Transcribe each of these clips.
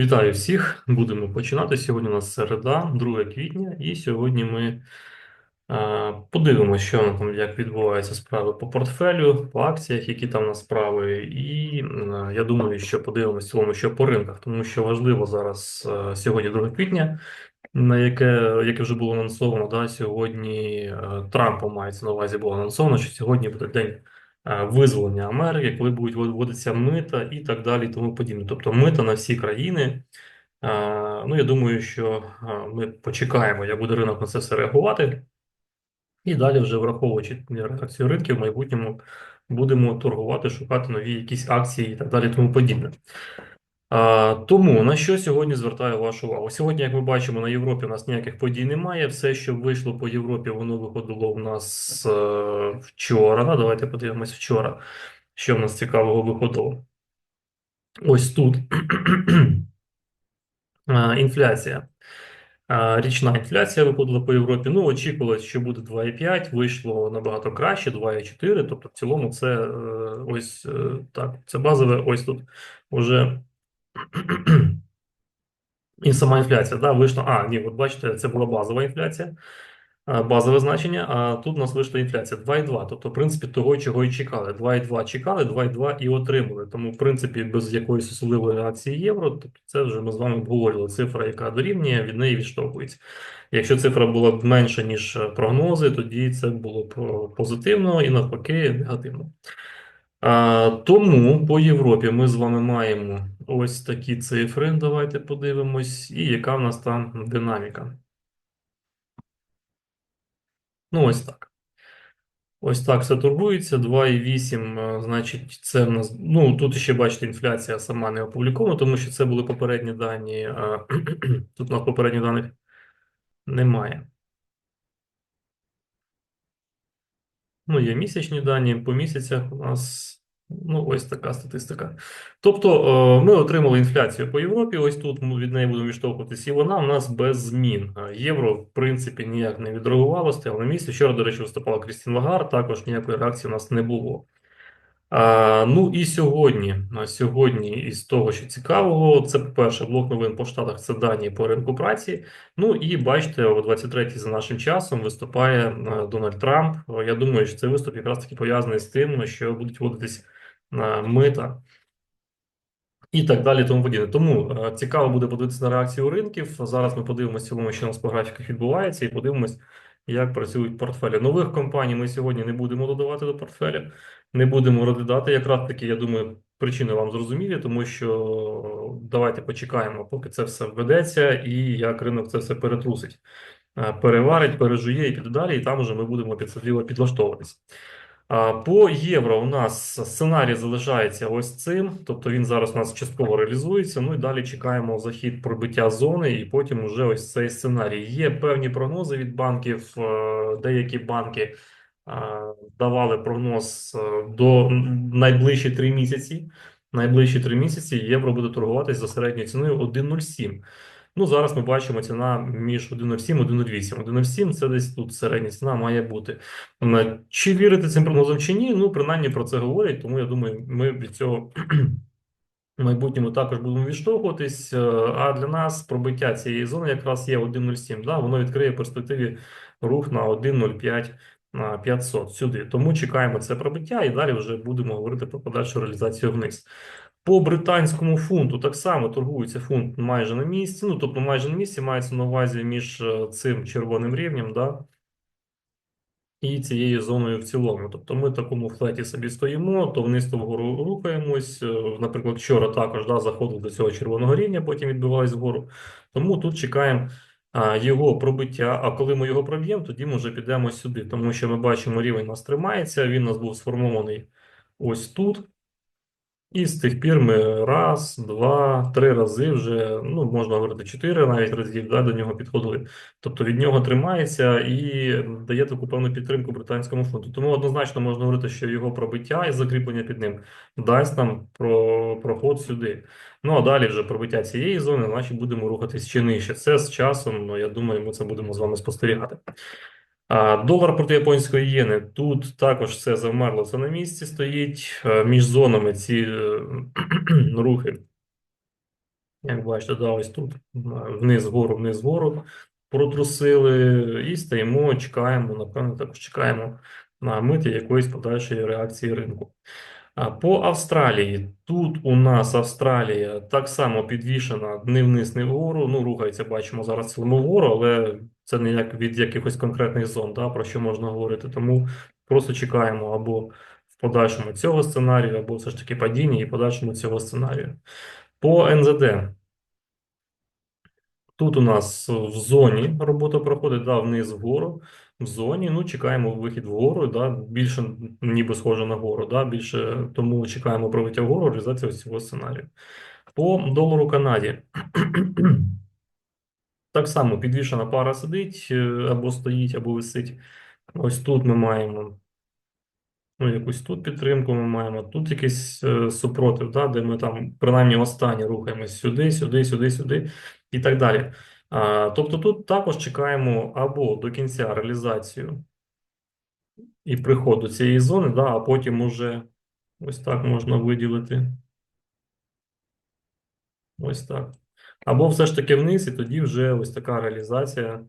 Вітаю всіх! Будемо починати. Сьогодні у нас середа, 2 квітня, і сьогодні ми е, подивимося, що там, як відбуваються справи по портфелю, по акціях, які там у нас справи. І е, я думаю, що подивимося в цілому, що по ринках, тому що важливо зараз е, сьогодні 2 квітня, на яке, яке вже було анонсовано. Да, сьогодні е, Трампом мається на увазі було анонсовано, що сьогодні буде день визволення Америки, коли будуть вводитися мита і так далі, і тому подібне. Тобто мита на всі країни. Е, Ну, я думаю, що е, ми почекаємо, як буде ринок на це все реагувати, і далі, вже враховуючи реакцію ринків, в майбутньому будемо торгувати, шукати нові якісь акції і так далі, тому подібне. Тому на що сьогодні звертаю вашу увагу? Сьогодні, як ми бачимо, на Європі у нас ніяких подій немає. Все, що вийшло по Європі, воно виходило у нас е, вчора. Давайте подивимось вчора, що в нас цікавого виходило. Ось тут інфляція. Річна інфляція виходила по Європі. Ну, очікувалось, що буде 2,5, вийшло набагато краще, 2,4. Тобто, в цілому, це е, ось е, так. Це базове, ось тут уже. І сама інфляція, да, вийшла. А, ні, от бачите, це була базова інфляція, базове значення, а тут у нас вийшла інфляція 2,2. Тобто, в принципі, того, чого і чекали. 2,2 чекали, 2,2 і отримали. Тому, в принципі, без якоїсь особливої реакції євро, тобто це вже ми з вами обговорювали. Цифра, яка дорівнює, від неї відштовхується. Якщо цифра була б менша, ніж прогнози, тоді це було б позитивно і навпаки негативно. Тому по Європі ми з вами маємо ось такі цифри. Давайте подивимось, і яка в нас там динаміка. Ну, ось так. Ось так все турбується. 2,8, е, значить, це в нас. Ну, тут ще бачите, інфляція сама не опублікована, тому що це були попередні дані. а Тут у нас попередніх даних немає. Ну, є місячні дані, по місяцях у нас ну, ось така статистика. Тобто е, ми отримали інфляцію по Європі. Ось тут ми від неї будемо відштовхуватися, і вона у нас без змін. Е, Євро, в принципі, ніяк не відреагувало, стояло на місці. Вчора, до речі, виступала Крістін Лагар, також ніякої реакції у нас не було. А, Ну і сьогодні, сьогодні, із того, що цікавого, це по-перше, блок новин по штатах це дані по ринку праці. Ну і бачите, о 23-й за нашим часом виступає е, Дональд Трамп. Я думаю, що цей виступ якраз таки пов'язаний з тим, що будуть вводитись е, мита. І так далі, тому подібне. Тому е, цікаво буде подивитися на реакцію ринків. Зараз ми подивимося, цілому, що у нас по графіках відбувається, і подивимось, як працюють портфелі. Нових компаній ми сьогодні не будемо додавати до портфеля, не будемо розглядати. Якраз таки, я думаю, причини вам зрозумілі, тому що давайте почекаємо, поки це все введеться, і як ринок це все перетрусить, е, переварить, пережує і піде далі, і там вже ми будемо підсадливо підлаштовуватися. По євро у нас сценарій залишається ось цим, тобто він зараз у нас частково реалізується. Ну і далі чекаємо захід пробиття зони, і потім уже ось цей сценарій. Є певні прогнози від банків, е, деякі банки е, давали прогноз е, до найближчі три місяці. Найближчі три місяці євро буде торгуватися за середньою ціною 1,07. Ну, зараз ми бачимо ціна між 1,07 і 1,08. 1,07 це десь тут середня ціна має бути. Чи вірити цим прогнозам чи ні? Ну, принаймні про це говорять, тому я думаю, ми від цього в майбутньому також будемо відштовхуватись. Е, а для нас пробиття цієї зони якраз є 1,07. Да? Воно відкриє перспективі рух на 1,05. 500 сюди, тому чекаємо це пробиття, і далі вже будемо говорити про подальшу реалізацію вниз. По британському фунту так само торгується фунт майже на місці. Ну, тобто, майже на місці мається на увазі між е, цим червоним рівнем, да, і цією зоною в цілому. Тобто ми в такому флеті собі стоїмо, то вниз то вгору рухаємось. Е, наприклад, вчора також да, заходив до цього червоного рівня, потім відбивались вгору. Тому тут чекаємо його пробиття. А коли ми його проб'ємо, тоді ми вже підемо сюди, тому що ми бачимо, рівень нас тримається. Він у нас був сформований ось тут. І з тих пір ми раз, два, три рази вже, ну, можна говорити, чотири навіть разів да, до нього підходили. Тобто від нього тримається і дає таку певну підтримку британському фунту. Тому однозначно можна говорити, що його пробиття і закріплення під ним дасть нам про проход сюди. Ну а далі вже пробиття цієї зони, значить будемо рухатись ще нижче. Це з часом, ну, я думаю, ми це будемо з вами спостерігати. Долар проти японської єни. Тут також все завмерло, це на місці стоїть. Між зонами ці е, рухи Як бачите, да, ось тут е, вниз, вгору, вниз, вгору протрусили і стоїмо, чекаємо, напевно, також чекаємо на миті якоїсь подальшої реакції ринку. По Австралії. Тут у нас Австралія так само підвішена не вниз, не вгору. Ну, рухається, бачимо зараз цілому вгору, але це не як від якихось конкретних зон, да, про що можна говорити. Тому просто чекаємо або в подальшому цього сценарію, або все ж таки падіння і подальшому цього сценарію. По НЗД. Тут у нас в зоні робота проходить, да, вниз вгору. В зоні, ну, чекаємо вихід вгору, да, більше ніби схоже на гору, да, більше тому чекаємо пробиття вгору, реалізація ось цього сценарію. По долару Канаді. Так само підвішена пара сидить, е, або стоїть, або висить. Ось тут ми маємо ну, якусь тут підтримку, ми маємо тут якийсь е, супротив, да, де ми там принаймні останні рухаємось сюди, сюди, сюди, сюди і так далі. А, тобто тут також чекаємо або до кінця реалізацію і приходу цієї зони, да, а потім уже ось так можна виділити. Ось так. Або все ж таки вниз, і тоді вже ось така реалізація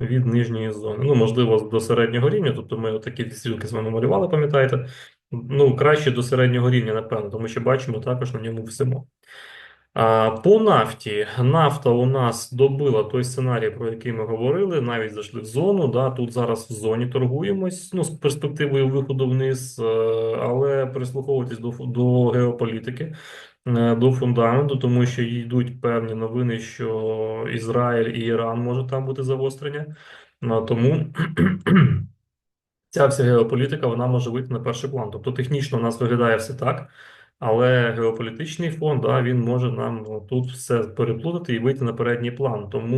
від нижньої зони. Ну, можливо, до середнього рівня. Тобто ми отакі стрілки з вами малювали, пам'ятаєте? Ну, краще до середнього рівня, напевно, тому що бачимо також на ньому всемо. По нафті. Нафта у нас добила той сценарій, про який ми говорили, навіть зайшли в зону. Да, Тут зараз в зоні торгуємось ну, з перспективою виходу вниз, е, але прислуховуватись до, до геополітики. Е, до фундаменту, тому що йдуть певні новини, що Ізраїль і Іран може там бути загострення. Тому ця вся геополітика вона може вийти на перший план. Тобто технічно у нас виглядає все так. Але геополітичний фон, да, він може нам тут все переплутати і вийти на передній план. Тому,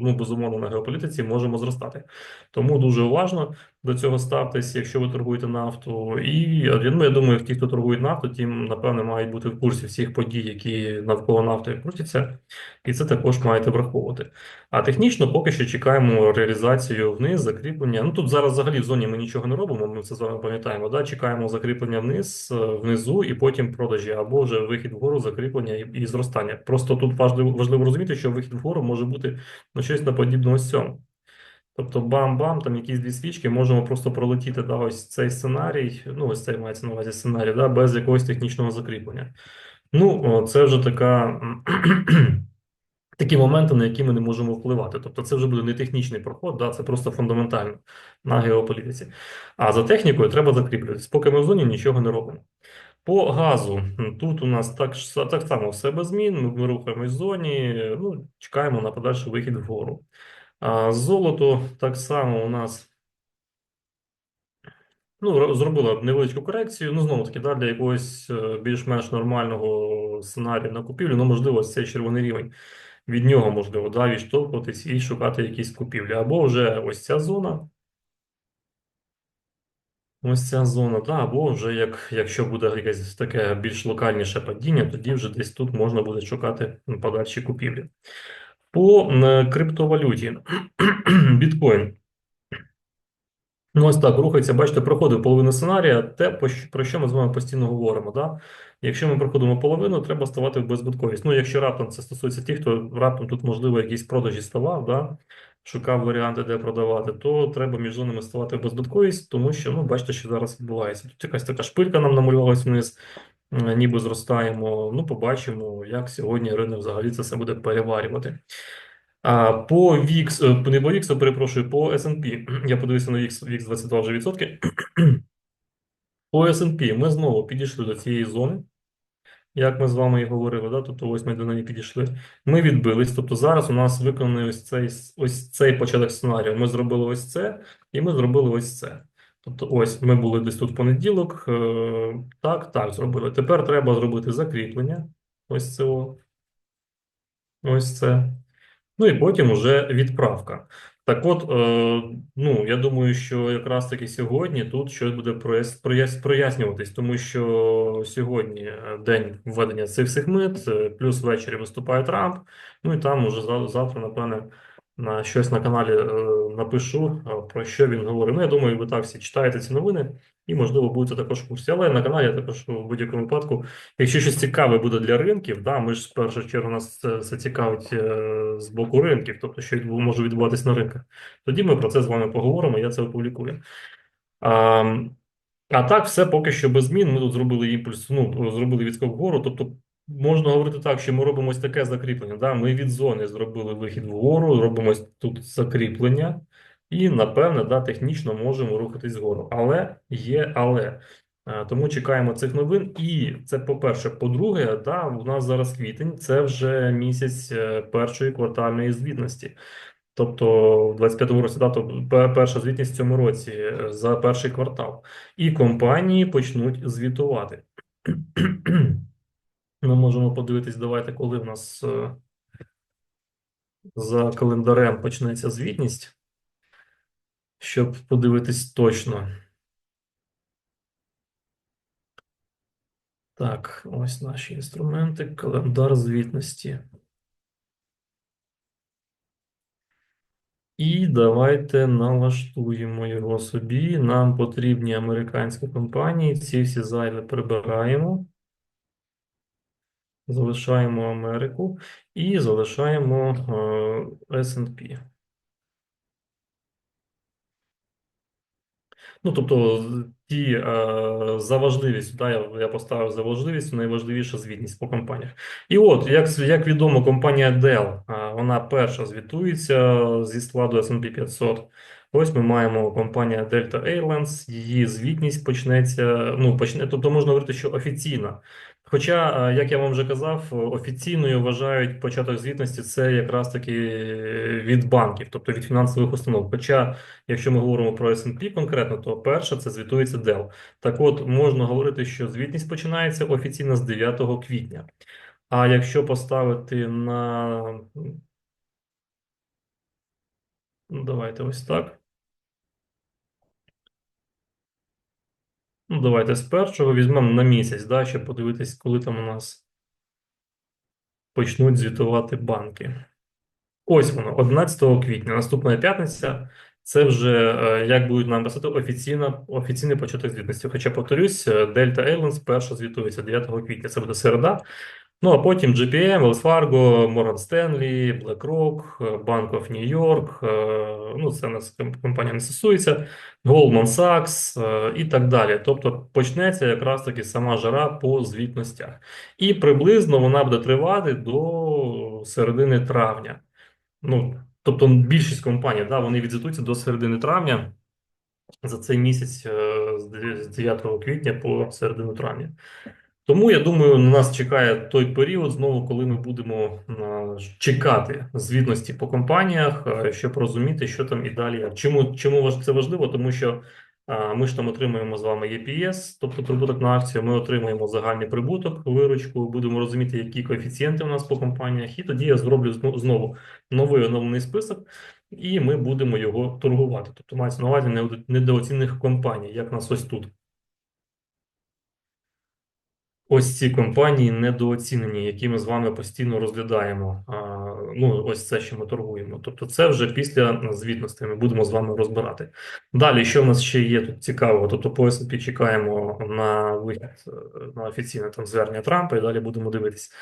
ну, безумовно, на геополітиці можемо зростати. Тому дуже уважно до цього ставтесь, якщо ви торгуєте нафту. І ну, я думаю, ті, хто торгують нафту, ті, напевне, мають бути в курсі всіх подій, які навколо нафти крутяться, і це також маєте враховувати. А технічно поки що чекаємо реалізацію вниз, закріплення. Ну тут зараз взагалі в зоні ми нічого не робимо. Ми це з вами пам'ятаємо. Да? Чекаємо закріплення вниз, е, внизу, і потім продажі, або вже вихід вгору, закріплення і, і зростання. Просто тут важливо важливо розуміти, що вихід вгору може бути ну, щось на подібного ось цьому. Тобто бам-бам, там якісь дві свічки, можемо просто пролетіти да, ось цей сценарій, ну ось цей мається на увазі сценарій, да, без якогось технічного закріплення. Ну, це вже така. Такі моменти, на які ми не можемо впливати. Тобто, це вже буде не технічний проход, да, це просто фундаментально на геополітиці. А за технікою треба закріплюватись. Поки ми в зоні нічого не робимо. По газу тут у нас так так само все без змін. Ми рухаємось в зоні, ну, чекаємо на подальший вихід вгору. Золото так само у нас. Ну, зробила невеличку корекцію. Ну, знову таки, да, для якогось е, більш-менш нормального сценарію на купівлю, ну, можливо, цей червоний рівень від нього можливо да, відштовхуватись і шукати якісь купівлі. Або вже ось ця зона. Ось ця зона, да, або вже як, якщо буде якесь таке більш локальніше падіння, тоді вже десь тут можна буде шукати подальші купівлі. По криптовалюті біткоін. Ну, ось так рухається, бачите, проходив половину сценарія, те, про що ми з вами постійно говоримо. Да? Якщо ми проходимо половину, треба ставати в безбутковість. Ну, якщо раптом це стосується тих, хто раптом тут, можливо, якісь продажі ставав, да? шукав варіанти, де продавати, то треба між зонами ставати в безбутковість, тому що, ну, бачите, що зараз відбувається. Тут якась така шпилька нам намалювалась вниз, ніби зростаємо. Ну, побачимо, як сьогодні ринок взагалі це все буде переварювати. А по VIX, е, не по VIX, перепрошую, по S&P. Я подивився на VIX, VIX 22 вже відсотки. По S&P ми знову підійшли до цієї зони, як ми з вами і говорили, да? тобто ось ми до неї підійшли. Ми відбились. Тобто зараз у нас виконаний ось цей ось цей початок сценарію. Ми зробили ось це, і ми зробили ось це. Тобто, ось ми були десь тут в понеділок. Е, так, так, зробили. Тепер треба зробити закріплення. Ось це. Ось це. Ну і потім уже відправка. Так от, е, ну я думаю, що якраз таки сьогодні тут щось буде прояснюватись, тому що сьогодні е, день введення цих е, плюс ввечері виступає Трамп. Ну і там уже завтра, напевне, на щось на каналі е, напишу, е, про що він говорить. Ну, я думаю, ви так всі читаєте ці новини і, можливо, будете також в курсі. Але на каналі я також у будь-якому випадку, якщо щось цікаве буде для ринків, да, ми ж в першу чергу нас це, це цікавить е, з боку ринків, тобто що може відбуватись на ринках. Тоді ми про це з вами поговоримо, я це опублікую. А, а так, все поки що без змін. Ми тут зробили імпульс, ну, зробили відскок вгору. Тобто, можна говорити так, що ми робимо ось таке закріплення. Да? Ми від зони зробили вихід вгору, робимо ось тут закріплення, і, напевне, да, технічно можемо рухатись вгору. Але є але. Е, Тому чекаємо цих новин. І це по-перше. По-друге, да, у нас зараз квітень, це вже місяць е, першої квартальної звітності. Тобто в 25-му році, да, то перша звітність в цьому році е, за перший квартал. І компанії почнуть звітувати. Ми можемо подивитись, давайте, коли в нас е, за календарем почнеться звітність, щоб подивитись точно. Так, ось наші інструменти, календар звітності. І давайте налаштуємо його собі. Нам потрібні американські компанії. Ці всі зайві прибираємо. Залишаємо Америку і залишаємо е, S&P. Ну, тобто, ті е, за важливістю, да, я, я поставив за важливістю, найважливіша звітність по компаніях. І от, як, як відомо, компанія Dell, е, вона перша звітується зі складу S&P 500. Ось ми маємо компанія Delta Airlines, її звітність почнеться, ну, почне, тобто можна говорити, що офіційна. Хоча, е, як я вам вже казав, офіційною вважають початок звітності це якраз таки від банків, тобто від фінансових установ. Хоча Якщо ми говоримо про S&P конкретно, то перше це звітується Dell. Так от, можна говорити, що звітність починається офіційно з 9 квітня. А якщо поставити на. Ну, давайте ось так. Ну, давайте з першого візьмемо на місяць, да, щоб подивитись, коли там у нас почнуть звітувати банки. Ось воно, 11 квітня, наступна п'ятниця. Це вже, е, як будуть нам писати, офіційна, офіційний початок звітності. Хоча, повторюсь, Delta Airlines перша звітується 9 квітня, це буде середа. Ну, а потім GPM, Wells Fargo, Morgan Stanley, BlackRock, Bank of New York, е, ну, це нас компанія не стосується, Goldman Sachs е, і так далі. Тобто почнеться якраз таки сама жара по звітностях. І приблизно вона буде тривати до середини травня. Ну, тобто більшість компаній, да, вони відзвітуються до середини травня за цей місяць е, з 9 квітня по середину травня. Тому я думаю, на нас чекає той період знову, коли ми будемо е, чекати звітності по компаніях, е, щоб розуміти, що там і далі. Чому, чому це важливо? Тому що е, ми ж там отримуємо з вами EPS, тобто прибуток на акцію, ми отримуємо загальний прибуток, виручку, будемо розуміти, які коефіцієнти у нас по компаніях, і тоді я зроблю зно- знову новий оновлений список, і ми будемо його торгувати. Тобто мається на увазі недооцінених компаній, як нас ось тут. Ось ці компанії недооцінені, які ми з вами постійно розглядаємо. Ну, ось це, що ми торгуємо. Тобто, це вже після звітності ми будемо з вами розбирати. Далі, що в нас ще є тут цікавого? Тобто, по S&P чекаємо на вихід е, на офіційне там звернення Трампа, і далі будемо дивитись.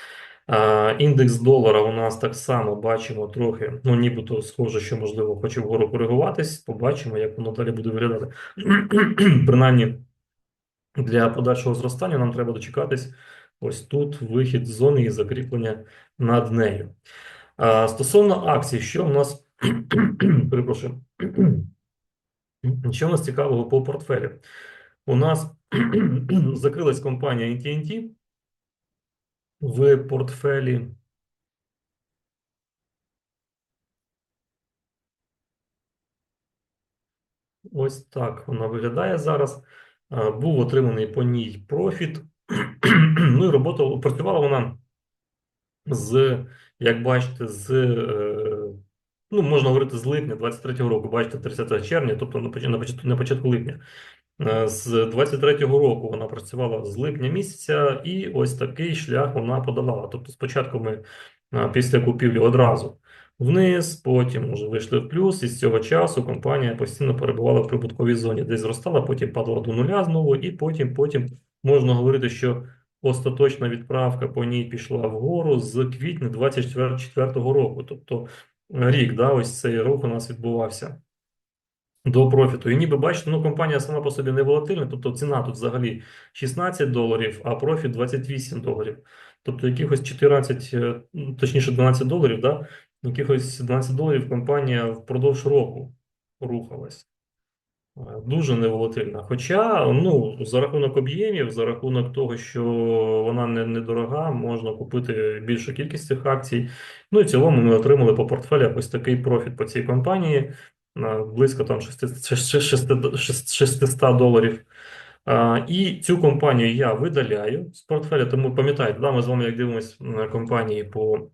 А, індекс долара у нас так само бачимо трохи, ну нібито схоже, що можливо хоче вгору коригуватись. Побачимо, як воно далі буде виглядати. Принаймні. Для подальшого зростання нам треба дочекатись ось тут вихід з зони і закріплення над нею. А, стосовно акцій, що в нас перепрошую, що в нас цікавого по портфелю? У нас закрилась компанія AT&T в портфелі. Ось так вона виглядає зараз. Е, Був отриманий по ній профіт. Ну і робота працювала вона з, як бачите, з, е, ну, можна говорити, з липня 23-го року, бачите, 30 червня, тобто на поч- на початку, липня. Е, З 23-го року вона працювала з липня місяця, і ось такий шлях вона подавала. Тобто, спочатку ми після купівлі одразу вниз, потім вже вийшли в плюс, і з цього часу компанія постійно перебувала в прибутковій зоні, десь зростала, потім падала до нуля знову, і потім, потім можна говорити, що остаточна відправка по ній пішла вгору з квітня 2024 року. Тобто рік, да, ось цей рух у нас відбувався до профіту. І ніби бачите, ну компанія сама по собі не волатильна, тобто ціна тут взагалі 16 доларів, а профіт 28 доларів. Тобто якихось 14, е, точніше 12 доларів, да? Якихось 12 доларів компанія впродовж року рухалась. Е, Дуже неволатильна. Хоча, ну, за рахунок об'ємів, за рахунок того, що вона не недорога, можна купити більшу кількість цих акцій. Ну і в цілому ми отримали по портфелях ось такий профіт по цій компанії е, близько там 600 600 доларів. А, І цю компанію я видаляю з портфеля, тому пам'ятаєте, да, ми з вами як на компанії по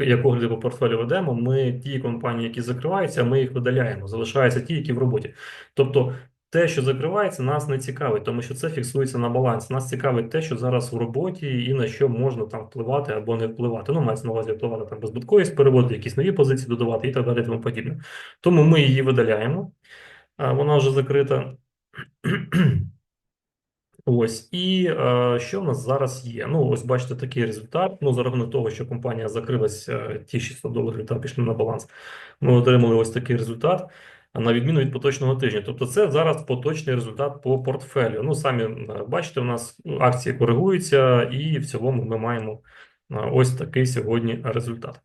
як, огляди по портфелю ведемо, ми ті компанії, які закриваються, ми їх видаляємо. Залишаються ті, які в роботі. Тобто, те, що закривається, нас не цікавить, тому що це фіксується на баланс. Нас цікавить те, що зараз в роботі і на що можна там впливати або не впливати. Ну, мається на увазі впливати там безбутковість переводити, якісь нові позиції додавати і так далі, тому подібне. Тому ми її видаляємо. Вона вже закрита. Ось, і е, що в нас зараз є? Ну, ось бачите такий результат. Ну, за рахунок того, що компанія закрилась, е, ті 600 доларів та пішли на баланс. Ми отримали ось такий результат, на відміну від поточного тижня. Тобто, це зараз поточний результат по портфелю. Ну, самі е, бачите, у нас акції коригуються, і в цілому ми маємо. Ось такий сьогодні результат.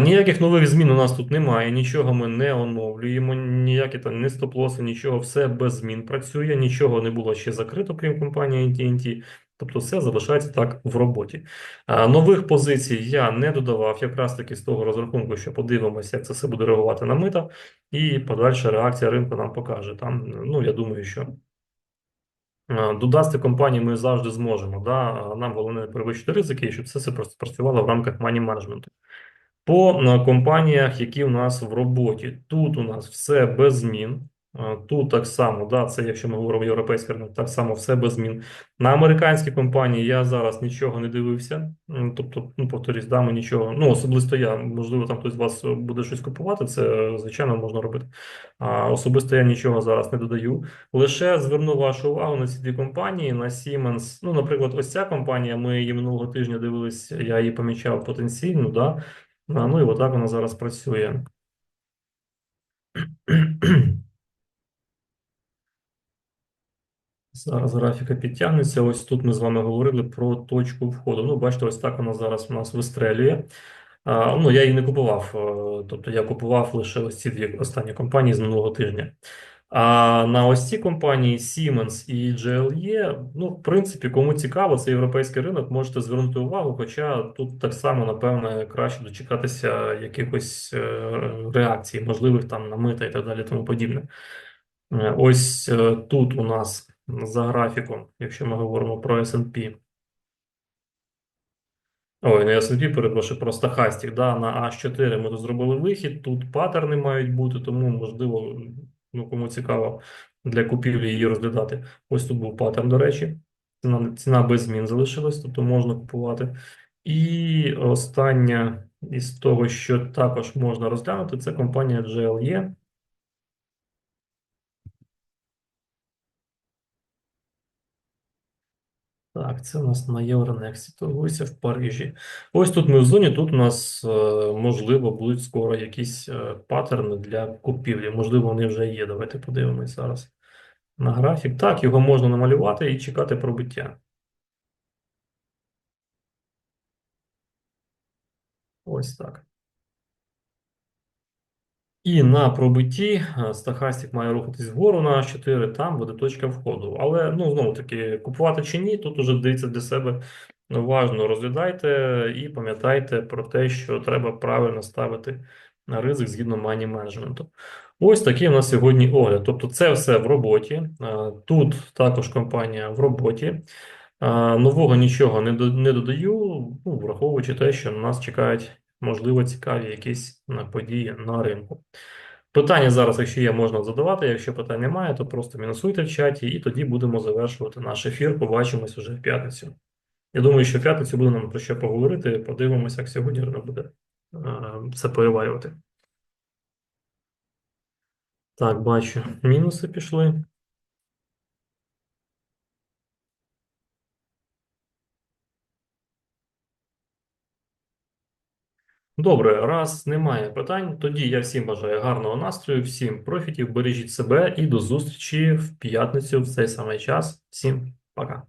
Ніяких нових змін у нас тут немає, нічого ми не оновлюємо, ніякі там не стоп-лоси, нічого, все без змін працює, нічого не було ще закрито, крім компанії AT&T. Тобто все залишається так в роботі. Нових позицій я не додавав, якраз таки з того розрахунку, що подивимося, як це все буде реагувати на мита, і подальша реакція ринку нам покаже. Там, ну я думаю, що. Додасти компанії ми завжди зможемо. Да? Нам головне перевищити ризики, щоб це все працювало в рамках мані менеджменту. По компаніях, які у нас в роботі, тут у нас все без змін. Тут так само, да, це якщо ми говоримо європейський ринок, так само все без змін. На американські компанії я зараз нічого не дивився. Тобто, ну повторюсь, да, ми нічого. Ну, особисто я, можливо, там хтось з вас буде щось купувати, це звичайно можна робити. А особисто я нічого зараз не додаю. Лише зверну вашу увагу на ці дві компанії, на Siemens. Ну, наприклад, ось ця компанія. Ми її минулого тижня дивилися, я її помічав потенційно, да. Ну і отак вона зараз працює. Зараз графіка підтягнеться. Ось тут ми з вами говорили про точку входу. Ну, бачите, ось так вона зараз у нас вистрелює. А, ну, я її не купував, е, тобто я купував лише ось ці дві останні компанії з минулого тижня. А на ось ці компанії Siemens і GLE, ну, в принципі, кому цікаво, це європейський ринок, можете звернути увагу, хоча тут так само, напевне, краще дочекатися якихось е, реакцій, можливих там на мита і так далі, тому подібне. Е, ось тут у нас за графіком, якщо ми говоримо про S&P. Ой, не S&P, перепрошую, про стахастик. Да, на H4 ми тут зробили вихід, тут паттерни мають бути, тому, можливо, ну, кому цікаво для купівлі її розглядати. Ось тут був паттерн, до речі. Ціна, ціна без змін залишилась, тобто можна купувати. І остання із того, що також можна розглянути, це компанія GLE. Так, це у нас на Євронексті торгується в Парижі. Ось тут ми в зоні, тут у нас, е, можливо, будуть скоро якісь е, паттерни для купівлі. Можливо, вони вже є. Давайте подивимось зараз на графік. Так, його можна намалювати і чекати пробиття. Ось так. І на пробитті е, стахастик має рухатись вгору на 4, там буде точка входу. Але ну знову таки, купувати чи ні, тут уже дивіться для себе уважно розглядайте і пам'ятайте про те, що треба правильно ставити на ризик згідно мані менеджменту. Ось такий у нас сьогодні огляд. Тобто, це все в роботі. Е, тут також компанія в роботі. Е, нового нічого не додаю, ну, враховуючи те, що на нас чекають можливо, цікаві якісь події на ринку. Питання зараз, якщо є, можна задавати. Якщо питань немає, то просто мінусуйте в чаті, і тоді будемо завершувати наш ефір. Побачимось уже в п'ятницю. Я думаю, що в п'ятницю буде нам про що поговорити. Подивимося, як сьогодні ринок буде це переварювати. Так, бачу, мінуси пішли. Добре, раз немає питань, тоді я всім бажаю гарного настрою, всім профітів, бережіть себе і до зустрічі в п'ятницю в цей самий час. Всім пока.